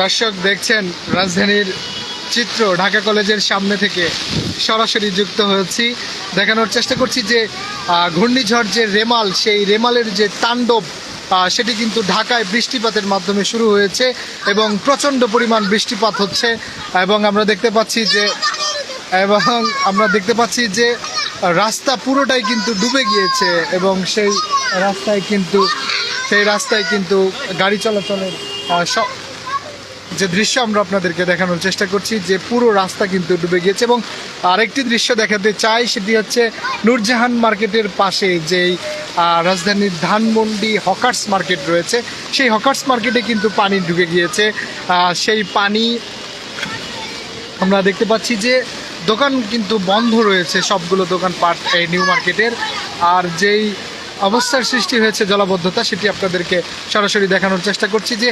দর্শক দেখছেন, রাজধানীর চিত্র ঢাকা কলেজের সামনে থেকে সরাসরি যুক্ত হয়েছি। দেখানোর চেষ্টা করছি যে ঘূর্ণিঝড় যে রেমাল, সেই রেমালের যে তাণ্ডব সেটি কিন্তু ঢাকায় বৃষ্টিপাতের মাধ্যমে শুরু হয়েছে এবং প্রচণ্ড পরিমাণ বৃষ্টিপাত হচ্ছে এবং আমরা দেখতে পাচ্ছি যে, এবং আমরা দেখতে পাচ্ছি যে, রাস্তা পুরোটাই কিন্তু ডুবে গিয়েছে এবং সেই রাস্তায় কিন্তু, সেই রাস্তায় কিন্তু গাড়ি চলাচলের যে দৃশ্য আমরা আপনাদেরকে দেখানোর চেষ্টা করছি, যে পুরো রাস্তা কিন্তু ডুবে গিয়েছে এবং আরেকটি দৃশ্য দেখাতে চাই, সেটি হচ্ছে নূরজাহান মার্কেটের পাশে যেই রাজধানীর ধানমন্ডি হকার্স মার্কেট রয়েছে, সেই হকার্স মার্কেটে কিন্তু পানি ঢুকে গিয়েছে। সেই পানি আমরা দেখতে পাচ্ছি যে দোকান কিন্তু বন্ধ রয়েছে, সবগুলো দোকান পার্ট নিউ মার্কেটের। আর যেই অবস্থার সৃষ্টি হয়েছে, জলাবদ্ধতা, সেটি আপনাদেরকে সরাসরি দেখানোর চেষ্টা করছি যে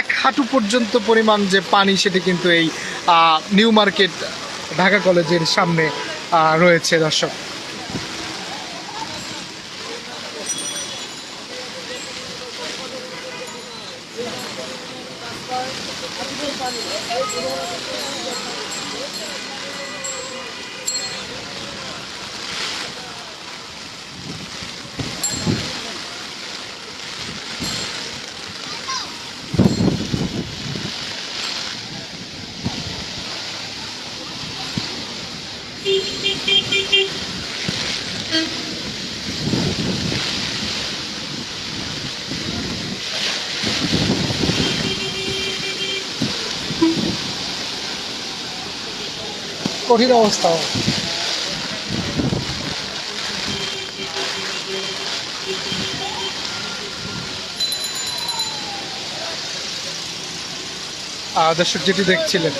এক হাঁটু পর্যন্ত পরিমাণ যে পানি, সেটি কিন্তু এই নিউ মার্কেট ঢাকা কলেজের সামনে রয়েছে, দর্শক। কঠিন অবস্থা। দর্শক যেটি দেখছিলেন।